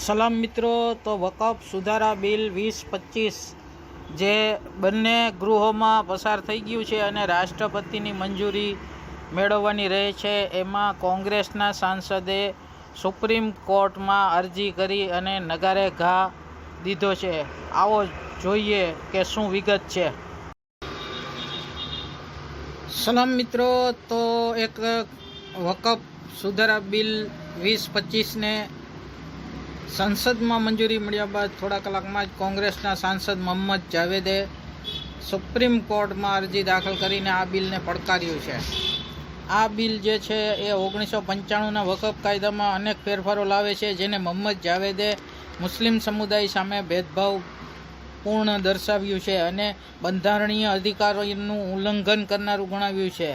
સલામ મિત્રો, તો વકફ સુધારા બિલ વીસ પચીસ જે બંને ગૃહોમાં પસાર થઈ ગયું છે અને રાષ્ટ્રપતિની મંજૂરી મેળવવાની રહે છે, એમાં કોંગ્રેસના સાંસદે સુપ્રીમ કોર્ટમાં અરજી કરી અને નગારે ઘા દીધો છે. આવો જોઈએ કે શું વિગત છે. સલામ મિત્રો, તો એક વકફ સુધારા બિલ વીસ પચીસને સંસદમાં મંજૂરી મળ્યા બાદ થોડા કલાકમાં જ કોંગ્રેસના સાંસદ મોહમ્મદ જાવેદે સુપ્રીમ કોર્ટમાં અરજી દાખલ કરીને આ બિલને પડકાર્યું છે. આ બિલ જે છે એ ઓગણીસો પંચાણુંના વકફ કાયદામાં અનેક ફેરફારો લાવે છે, જેને મોહમ્મદ જાવેદે મુસ્લિમ સમુદાય સામે ભેદભાવ પૂર્ણ દર્શાવ્યું છે અને બંધારણીય અધિકારોનું ઉલ્લંઘન કરનારું ગણાવ્યું છે.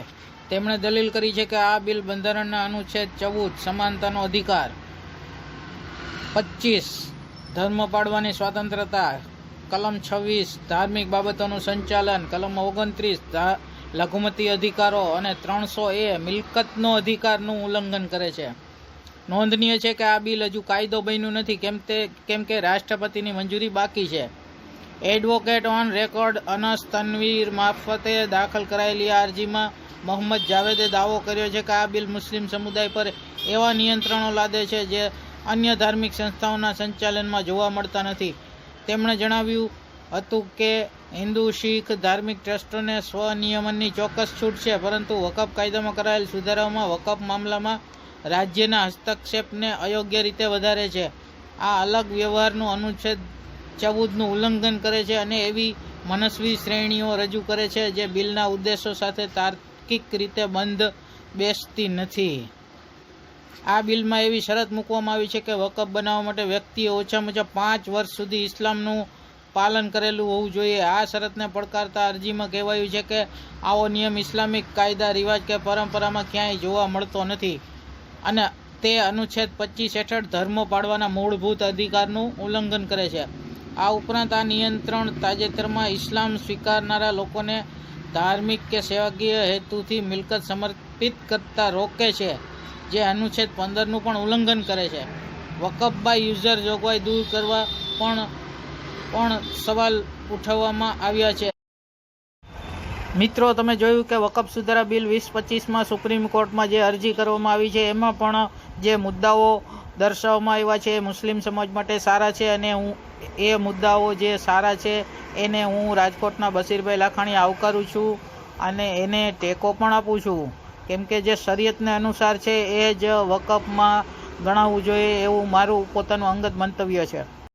તેમણે દલીલ કરી છે કે આ બિલ બંધારણના અનુચ્છેદ ચૌદ સમાનતાનો અધિકાર પચીસ. ધર્મ પાડવાની સ્વતંત્રતા. કલમ છવ્વીસ, ધાર્મિક બાબતોનું સંચાલન. કલમ ઓગણત્રીસ લઘુમતી અધિકારો અને ત્રણસો એ મિલકતનો અધિકારનું ઉલ્લંઘન કરે છે. નોંધનીય છે કે આ બિલ હજુ કાયદો બન્યું નથી, કેમ તે, કેમ કે રાષ્ટ્રપતિની મંજૂરી બાકી છે. Advocate on record Anas Tanveer મારફતે દાખલ કરાયેલી અરજીમાં મોહમ્મદ જાવેદે દાવો કર્યો છે કે આ બિલ મુસ્લિમ સમુદાય પર એવા નિયંત્રણો લાદે છે જે અન્ય ધાર્મિક સંસ્થાઓના સંચાલનમાં જોવા મળતા નથી. તેમણે જણાવ્યું હતું કે હિન્દુ, શીખ ધાર્મિક ટ્રસ્ટોને સ્વનિયમનની ચોક્કસ છૂટ છે, પરંતુ વકફ કાયદામાં કરાયેલ સુધારાઓમાં વકફ મામલામાં રાજ્યના હસ્તક્ષેપને અયોગ્ય રીતે વધારે છે. આ અલગ વ્યવહારનું અનુચ્છેદ ચૌદનું ઉલ્લંઘન કરે છે અને એવી મનસ્વી શ્રેણીઓ રજૂ કરે છે જે બિલના ઉદ્દેશો સાથે તાર્કિક રીતે બંધ બેસતી નથી. આ બિલમાં એવી શરત મૂકવામાં આવી છે કે વકફ બનાવવા માટે વ્યક્તિએ ઓછામાં ઓછા પાંચ વર્ષ સુધી ઇસ્લામનું પાલન કરેલું હોવું જોઈએ. આ શરતને પડકારતા અરજીમાં કહેવાયું છે કે આવો નિયમ ઇસ્લામિક કાયદા, રિવાજ કે પરંપરામાં ક્યાંય જોવા મળતો નથી અને તે અનુચ્છેદ પચીસ હેઠળ ધર્મો પાડવાના મૂળભૂત અધિકારનું ઉલ્લંઘન કરે છે. આ ઉપરાંત આ નિયંત્રણ તાજેતરમાં ઇસ્લામ સ્વીકારનારા લોકોને ધાર્મિક કે સેવાકીય હેતુથી મિલકત સમર્પિત કરતા રોકે છે. જે અનુચ્છેદ પંદરનું પણ ઉલ્લંઘન કરે છે. વકફ બાય યુઝર જોગવાઈ દૂર કરવા પણ પણ સવાલ ઉઠાવવામાં આવ્યા છે. મિત્રો, તમે જોયું કે વકફ સુધારા બિલ વીસ પચીસમાં સુપ્રીમ કોર્ટમાં જે અરજી કરવામાં આવી છે, એમાં પણ જે મુદ્દાઓ દર્શાવવામાં આવ્યા છે, એ મુસ્લિમ સમાજ માટે સારા છે અને હું, એ મુદ્દાઓ જે સારા છે, એને હું રાજકોટના બશીરભાઈ લાખાણી આવકારું છું અને એને ટેકો પણ આપું છું. કેમ કે જે શરિયતને અનુસાર છે એ જ વકફમાં ગણાવવું જોઈએ એવું મારું પોતાનું અંગત મંતવ્ય છે.